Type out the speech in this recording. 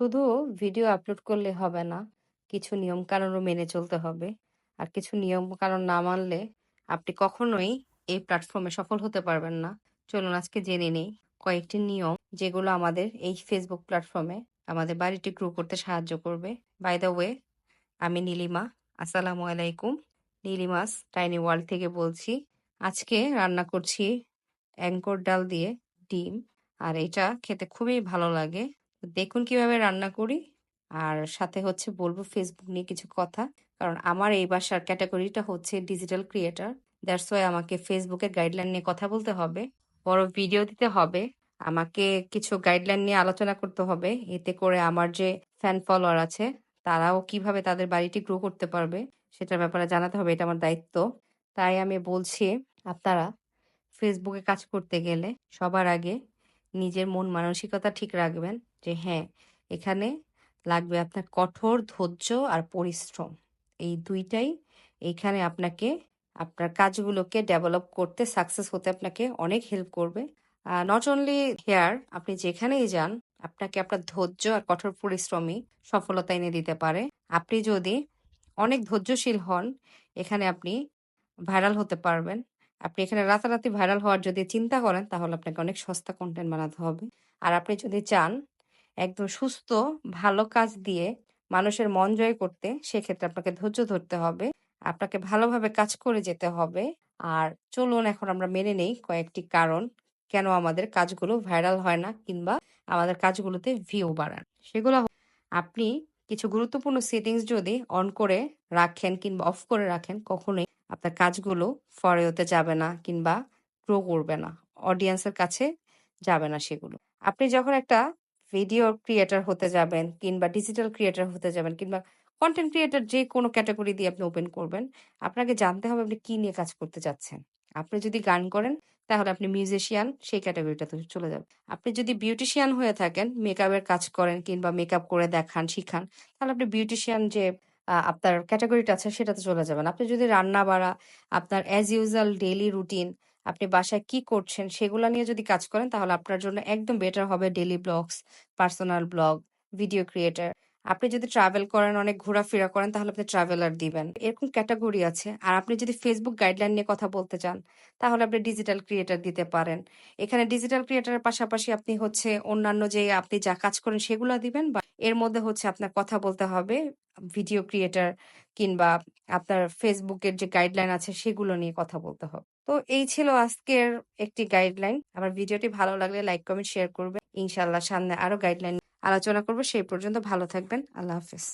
শুধু video upload করলে হবে না। কিছু নিয়ম-কানুনও মেনে চলতে হবে। আর কিছু নিয়ম-কানুন না মানলে আপনি কখনোই এই প্ল্যাটফর্মে সফল হতে পারবেন না। চলুন আজকে জেনে নেই কয়েকটি নিয়ম যেগুলো আমাদের এই ফেসবুক প্ল্যাটফর্মে আমাদের বাড়িটি গ্রো করতে সাহায্য করবে। বাই দ্য ওয়ে আমি নীলিমা। আসসালামু আলাইকুম। নীলিমাস টাইনি ওয়ার্ল্ড থেকে বলছি। আজকে রান্না করছি অ্যাঙ্কর ডাল দিয়ে ডিম। আর এটা খেতে খুবই ভালো লাগে। দেখুন কীভাবে রান্না করি। আর সাথে হচ্ছে বলব ফেসবুক নিয়ে কিছু কথা। কারণ আমার এই বাসার ক্যাটাগরিটা হচ্ছে ডিজিটাল ক্রিয়েটার দ্যাটস ওয়াই আমাকে ফেসবুকের গাইডলাইন নিয়ে কথা বলতে হবে। বড় ভিডিও দিতে হবে। আমাকে কিছু গাইডলাইন নিয়ে আলোচনা করতে হবে। এতে করে আমার যে ফ্যান ফলোয়ার আছে, তারাও কীভাবে তাদের বাড়িটি গ্রো করতে পারবে, সেটার ব্যাপারে জানাতে হবে। এটা আমার দায়িত্ব। তাই আমি বলছি, আপনারা ফেসবুকে কাজ করতে গেলে সবার আগে নিজের মন মানসিকতা ঠিক রাখবেন যে হ্যাঁ এখানে লাগবে আপনার কঠোর ধৈর্য আর পরিশ্রম। এই দুইটাই এইখানে আপনাকে, আপনার কাজগুলোকে ডেভেলপ করতে সাকসেস হতে আপনাকে অনেক হেল্প করবে। নট অনলি হেয়ার আপনি যেখানেই যান, আপনাকে আপনার ধৈর্য আর কঠোর পরিশ্রমই সফলতা এনে দিতে পারে। আপনি যদি অনেক ধৈর্যশীল হন, এখানে আপনি ভাইরাল হতে পারবেন। আপনি এখানে রাতারাতি ভাইরাল হওয়ার যদি চিন্তা করেন, তাহলে আপনাকে অনেক সস্তা কন্টেন্ট বানাতে হবে। আর আপনি যদি চান একদম সুস্থ, ভালো কাজ দিয়ে মানুষের মন জয় করতে, সেক্ষেত্রে আপনাকে ধৈর্য ধরতে হবে। আপনাকে ভালোভাবে কাজ করে যেতে হবে। আর চলুন, এখন আমরা মেনে নেই কয়েকটি কারণ কেন আমাদের কাজগুলো ভাইরাল হয় না কিংবা আমাদের কাজগুলোতে ভিউ বাড়ান। সেগুলো আপনি কিছু গুরুত্বপূর্ণ সেটিংস যদি অন করে রাখেন কিংবা অফ করে রাখেন, কখনোই আপনার কাজগুলো ফরে হতে যাবে না কিংবা গ্রো করবে না অডিয়েন্সের কাছে যাবে না সেগুলো। আপনি যখন একটা ভিডিও ক্রিয়েটার হতে যাবেন কিংবা ডিজিটাল ক্রিয়েটার হতে যাবেন কিংবা কন্টেন্ট ক্রিয়েটার যে কোনো ক্যাটাগরি দিয়ে আপনি ওপেন করবেন, আপনাকে জানতে হবে আপনি কি নিয়ে কাজ করতে চাচ্ছেন আপনি যদি গান করেন, তাহলে আপনি মিউজিশিয়ান সেই ক্যাটাগরিটাতে চলে যাবেন। আপনি যদি বিউটিশিয়ান হয়ে থাকেন মেকআপের কাজ করেন কিংবা মেকআপ করে দেখান, শিখান, তাহলে আপনি বিউটিশিয়ান যে আপনার ক্যাটাগরিটা আছে সেটাতে চলে যাবেন। আপনি যদি রান্না বাড়া আপনার অ্যাজ ইউজুয়াল ডেইলি রুটিন আপনি বাসায় কি করছেন সেগুলো নিয়ে যদি কাজ করেন, তাহলে আপনার জন্য একদম বেটার হবে daily blogs personal blog video creator আপনি যদি ট্রাভেল করেন, অনেক ঘোরাফেরা করেন, তাহলে আপনি ট্রাভেলার দিবেন। এরকম ক্যাটাগরি আছে। আর আপনি যদি ফেসবুক গাইডলাইন নিয়ে কথা বলতে চান, তাহলে আপনি ডিজিটাল ক্রিয়েটার দিতে পারেন। এখানে ডিজিটাল ক্রিয়েটারের পাশাপাশি আপনি হচ্ছে অন্যান্য যে আপনি যা কাজ করেন সেগুলো দিবেন বা এর মধ্যে হচ্ছে আপনার কথা বলতে হবে ভিডিও ক্রিয়েটার কিংবা আপনার ফেসবুকের যে গাইডলাইন আছে সেগুলো নিয়ে কথা বলতে হবে। তো এই ছিল আজকের একটি গাইডলাইন আমার ভিডিওটি ভালো লাগলে লাইক কমেন্ট শেয়ার করবেন। ইনশাল্লাহ সামনে আরও গাইডলাইন আলোচনা করব। সেই পর্যন্ত ভালো থাকবেন। আল্লাহ হাফেজ।